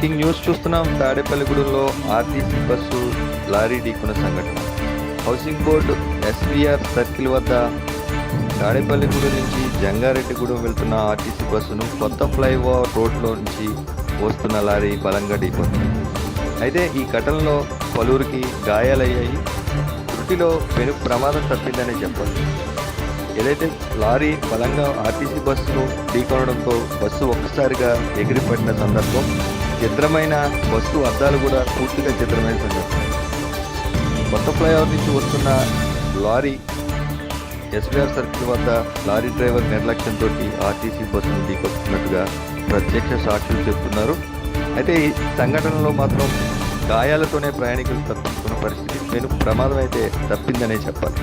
News చూస్తున్నాం. తాడేపల్లిగూడెంలో RTC bus lorry ఢీకొన్న సంఘటన. హౌసింగ్ బోర్డు ఎస్వీఆర్ సర్కిల్ వద్ద తాడేపల్లిగూడెం నుంచి జంగారెడ్డిగూడెం వెళ్తున్న ఆర్టీసీ బస్సును కొత్త ఫ్లైఓవర్ రోడ్లో నుంచి వస్తున్న లారీ బలంగా ఢీకొంది. అయితే ఈ ఘటనలో పలువురికి గాయాలయ్యాయి. త్రుటిలో పెను ప్రమాదం తప్పిందనే చెప్పాలి ఏదైతే లారీ బలంగా ఆర్టీసీ బస్సును ఢీకొనడంతో బస్సు ఒక్కసారిగా ఎగిరిపడిన సందర్భం చిత్రమైన బస్సు అద్దాలు కూడా పూర్తిగా చిత్రమైన సందర్భం కొత్త ఫ్లైఓవర్ నుంచి వస్తున్న లారీ ఎస్బీఆర్ సర్కిల్ వద్ద లారీ డ్రైవర్ నిర్లక్ష్యంతో ఆర్టీసీ బస్సును ఢీకొస్తున్నట్టుగా ప్రత్యక్ష సాక్షులు చెప్తున్నారు. అయితే ఈ సంఘటనలో మాత్రం గాయాలతోనే ప్రయాణికులు తప్పించుకున్న పరిస్థితి నేను ప్రమాదం అయితే తప్పిందనే చెప్పాలి.